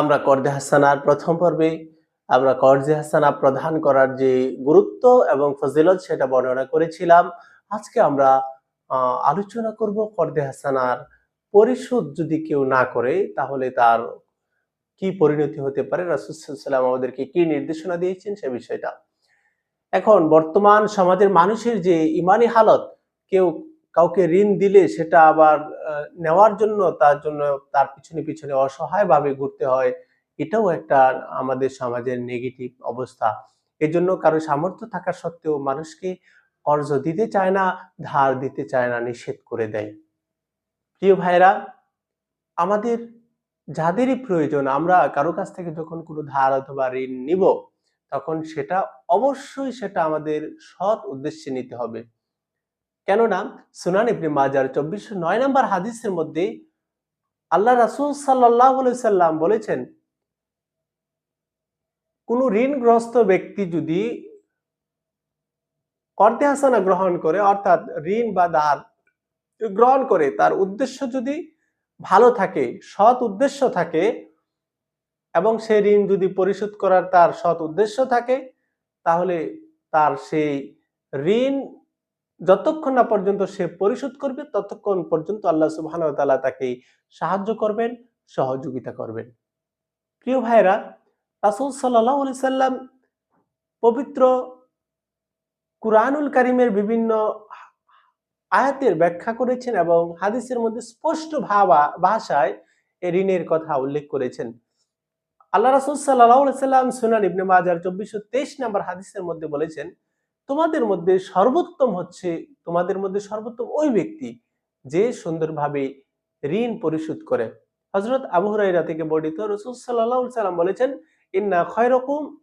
আমরা কর্দে হাসানার প্রথম পর্বে, আমরা কর্দে হাসানা প্রদান করার যে গুরুত্ব এবং ফজিলত সেটা বর্ণনা করেছিলাম। আজকে আমরা আলোচনা করব কর্দে হাসানার পরিশোধ যদি কেউ না করে, তাহলে তার কি পরিণতি হতে পারে? রাসুসাল্লাম আমাদেরকে কি নির্দেশনা দিয়েছেন সে বিষয়টা। এখন বর্তমান সমাজের মানুষের যে ইমানি হালত, কেউ কাউকে ঋণ দিলে সেটা আবার নেওয়ার জন্য তার জন্য তার পিছনে পিছনে অসহায়ভাবে ঘুরতে হয়, এটাও একটা আমাদের সমাজের নেগেটিভ অবস্থা। এজন্য কারও সামর্থ্য থাকা সত্ত্বেও মানুষকে কর্জ দিতে চায় না, ধার দিতে চায় না, নিষেধ করে দেয়। প্রিয় ভাইরা আমাদের যাদেরই প্রয়োজন, আমরা কারও কাছ থেকে যখন কোনো ধার অথবা ঋণ নিব, তখন সেটা অবশ্যই সেটা আমাদের সৎ উদ্দেশ্যে নিতে হবে। কেননা সুনান ইবনে মাজার চব্বিশশো নয় নম্বর হাদিসের মধ্যে আল্লাহ রাসূল সাল্লাহ সাল্লাম বলেছেন, কোন ঋণগ্রস্ত ব্যক্তি যদি কর্তে হাসানা গ্রহণ করে, অর্থাৎ ঋণ বা ধার গ্রহণ করে, তার উদ্দেশ্য যদি ভালো থাকে, সৎ উদ্দেশ্য থাকে, এবং সে ঋণ যদি পরিশোধ করার তার সৎ উদ্দেশ্য থাকে, তাহলে তার সেই ঋণ যতক্ষণ না পর্যন্ত সে পরিশোধ করবে, ততক্ষণ পর্যন্ত আল্লাহ সুবহানাহু ওয়া তাকে সাহায্য করবেন, সহযোগিতা করবেন। প্রিয় ভাইরা রাসূল সাল্লাল্লাহু আলাইহি সাল্লাম পবিত্র কুরআনুল কারীমের বিভিন্ন আয়াতের ব্যাখ্যা করেছেন এবং হাদিসের মধ্যে স্পষ্ট ভাবা, ভাষায় ঋণের কথা উল্লেখ করেছেন। আল্লাহ রাসূল আলাইহি সাল্লাম সুনান ইবনে মাজার 2423 নম্বর হাদিসের মধ্যে বলেছেন তোমাদের মধ্যে সর্বোত্তম হচ্ছে, তোমাদের মধ্যে সর্বোত্তম ওই ব্যক্তি যে সুন্দরভাবে ঋণ পরিশোধ করে। হজরত আবু হুরায়রা থেকে বর্ণিত রাসূল সাল্লাল্লাহু সাল্লাম বলেছেন, ইন্না খায়রাকুম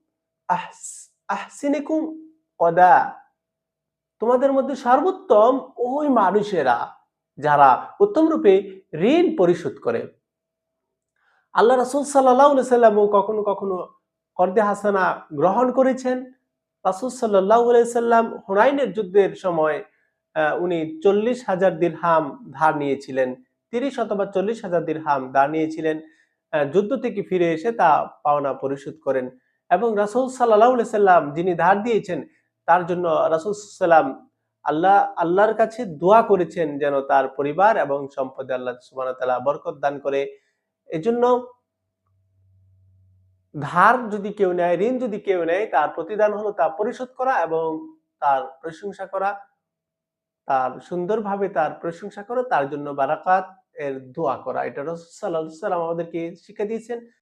আহস- আহসিনিকুম কদা তোমাদের মধ্যে সর্বোত্তম ওই মানুষেরা যারা উত্তম রূপে ঋণ পরিশোধ করে। আল্লাহ রাসূল সাল্লাল্লাহু আলাইহি সাল্লাম কখনো কখনো কর্দে হাসানা গ্রহণ করেছেন। রাসূল আলাইহি সাল্লাম হুনাইনের যুদ্ধের সময় উনি চল্লিশ হাজার দিরহাম ধার নিয়েছিলেন। তিরিশ অথবা চল্লিশ হাজার দিরহাম ধার নিয়েছিলেন। যুদ্ধ থেকে ফিরে এসে তা পাওনা পরিশোধ করেন। এবং রাসূল আলাইহি সাল্লাম যিনি ধার দিয়েছেন, তার জন্য রাসূল সাল্লাম আল্লাহ, আল্লাহর কাছে দোয়া করেছেন যেন তার পরিবার এবং সম্পদে আল্লাহ ওয়া বরকত দান করে। এজন্য ধার যদি কেউ নেয়, ঋণ যদি কেউ নেয়, তার প্রতিদান হলো তা পরিশোধ করা এবং তার প্রশংসা করা। তার সুন্দরভাবে তার প্রশংসা করা, তার জন্য বারাকাত এর দোয়া করা। এটা রসুল সাল্লাহ সাল্লাম আমাদেরকে শিক্ষা দিয়েছেন।